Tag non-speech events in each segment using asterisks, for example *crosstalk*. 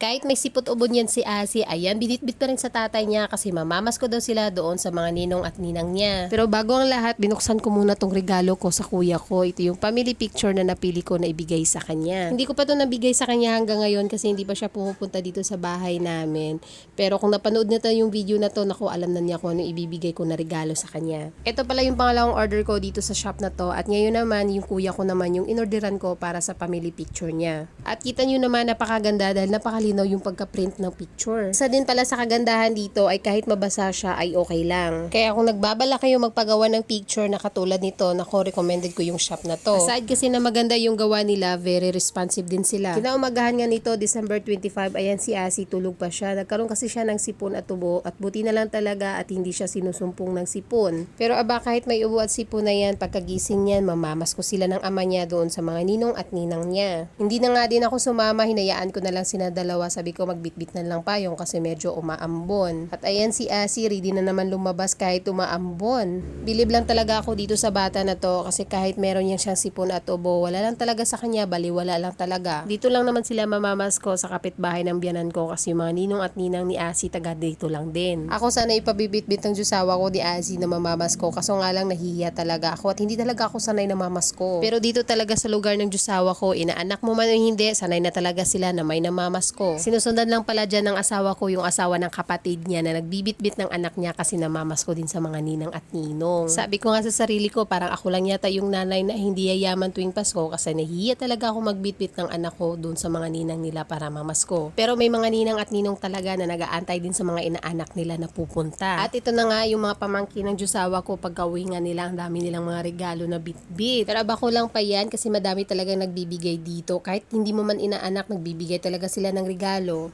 kahit may sipot ubod yan si Asi, ayan, binitbit pa rin sa tatay niya kasi mamamas ko daw sila doon sa mga ninong at ninang niya. Pero bago ang lahat, binuksan ko muna tong regalo ko sa kuya ko. Ito yung family picture na napili ko na ibigay sa kanya. Hindi ko pa to nabigay sa kanya hanggang ngayon kasi hindi pa siya pumupunta dito sa bahay namin. Pero kung napanood na to yung video na to, naku, alam na niya kung ano ibibigay ko na regalo sa kanya. Ito pala yung pangalawang order ko dito sa shop na to. At ngayon naman, yung kuya ko naman yung inorderan ko para sa family picture niya. At kita nyo naman, napakaganda dahil napakalinaw yung pagka-print ng picture. Isa din pala sa kagandahan dito ay kahit mabasa siya ay okay lang. Kaya kung nagbabala kayo magpagawa ng picture na katulad nito, nako recommended ko yung shop na to. Aside kasi na maganda yung gawa nila, very responsive din sila. Kinaumagahan nga nito, December 25, ayan si Asi, tulog pa siya. Nagkaroon kasi siya ng sipon at tubo at buti na lang talaga at hindi siya sinusumpong ng sipon. Pero aba kahit may ubo at sipon na yan, pagkagising niyan, mamamas ko sila ng ama niya doon sa mga ninong at ninang niya. Hindi na nga din ako sumama, hinayaan ko na lang sina dalawa. Sabi ko magbitbit na lang payong kasi medyo umaambon. At ayan si Asi, ready na naman lumabas kahit umaambon. Bilib lang talaga ako dito sa bata na to kasi kahit meron yan siyang sipon at ubo, wala lang talaga sa kanya, bali wala lang talaga. Dito lang naman sila mamamas ko sa kapitbahay ng biyanan ko kasi mga ninong at ninang ni Asi taga dito lang din. Ako sana ipabibitbit ng Diyosawa ko di Asi na mamamas ko kaso nga lang nahihiya talaga ako at hindi talaga ako sanay na mamas ko. Pero dito talaga sa lugar ng Diyosawa ko, inaanak mo man o hindi, sanay na talaga sila na may namamas ko. Sinusundan lang pala dyan ng asawa ko yung asawa ng kapatid niya na nagbibitbit ng anak niya kasi namamas ko din sa mga ninang at ninong. Sabi ko nga sa sarili ko, parang ako lang yata yung nanay na hindi yayaman tuwing Pasko kasi nahihiya talaga ako magbitbit ng anak ko doon sa mga ninang nila para mamas ko. Pero may mga ninang at ninong talaga na nag-aantay din sa mga inaanak nila na pupunta. At ito na nga yung mga pamangkin ng Diyosawa ko pag nga nila, ang dami nilang mga regalo na bitbit. Pero aba ko lang pa yan kasi madami talaga nagbibigay dito. Kahit hindi mo man inaanak, nagbibigay talaga sila ng regalo.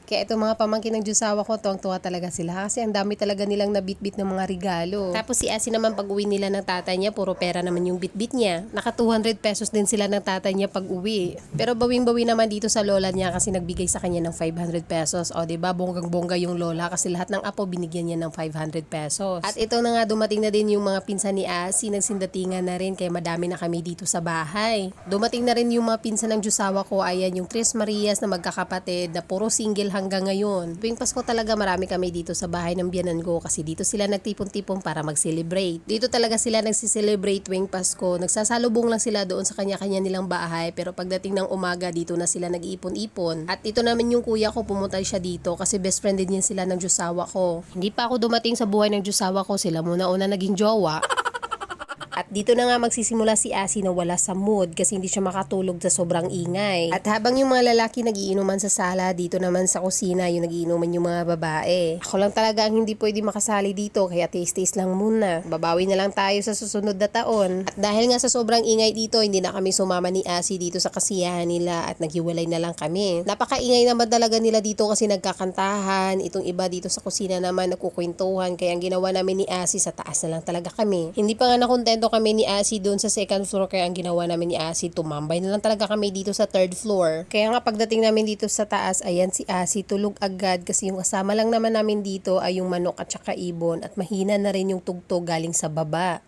Kaya ito mga pamangkin ng Diyosawa ko, tuwang-tuwa talaga sila kasi ang dami talaga nilang nabitbit ng mga regalo. Tapos si Asi naman pag uwi nila ng tatay niya, puro pera naman yung bitbit niya. Naka 200 pesos din sila ng tatay niya pag uwi. Pero bawing-bawi naman dito sa lola niya kasi nagbigay sa kanya ng 500 pesos. O ba bonggang-bongga yung lola kasi lahat ng apo binigyan niya ng 500 pesos. At ito na nga dumating na din yung mga pinsan ni Asi, nagsindatingan na rin kaya madami na kami dito sa bahay. Dumating na rin yung mga pinsan ng Diyosawa ko, ayan yung Tres Marias na magkakapatid na puro single hanggang ngayon. Tuwing Pasko talaga marami kami dito sa bahay ng biyanan ko kasi dito sila nagtipon-tipon para mag-celebrate. Dito talaga sila nagsiselebrate tuwing Pasko. Nagsasalubong lang sila doon sa kanya-kanya nilang bahay pero pagdating ng umaga dito na sila nag-iipon-ipon. At ito namin yung kuya ko pumunta siya dito kasi best friend din yan sila ng Diyosawa ko. Hindi pa ako dumating sa buhay ng Diyosawa ko, sila muna una naging jowa. *laughs* At dito na nga magsisimula si Asi na wala sa mood kasi hindi siya makatulog sa sobrang ingay. At habang yung mga lalaki nagiinuman sa sala, dito naman sa kusina yung nagiinuman yung mga babae. Ako lang talaga ang hindi pwede makasali dito kaya taste-taste lang muna. Babawi na lang tayo sa susunod na taon. At dahil nga sa sobrang ingay dito, hindi na kami sumama ni Asi dito sa kasiyahan nila at naghiwalay na lang kami. Napakaingay naman talaga nila dito kasi nagkakantahan. Itong iba dito sa kusina naman nagkukwentuhan kaya ang ginawa namin ni Asi sa taas na lang talaga kami. Hindi pa nga nakontento kami ni Asi doon sa second floor kaya ang ginawa namin ni Asi tumambay na lang talaga kami dito sa third floor. Kaya nga pagdating namin dito sa taas, ayan si Asi tulog agad kasi yung kasama lang naman namin dito ay yung manok at saka ibon at mahina na rin yung tugtog galing sa baba.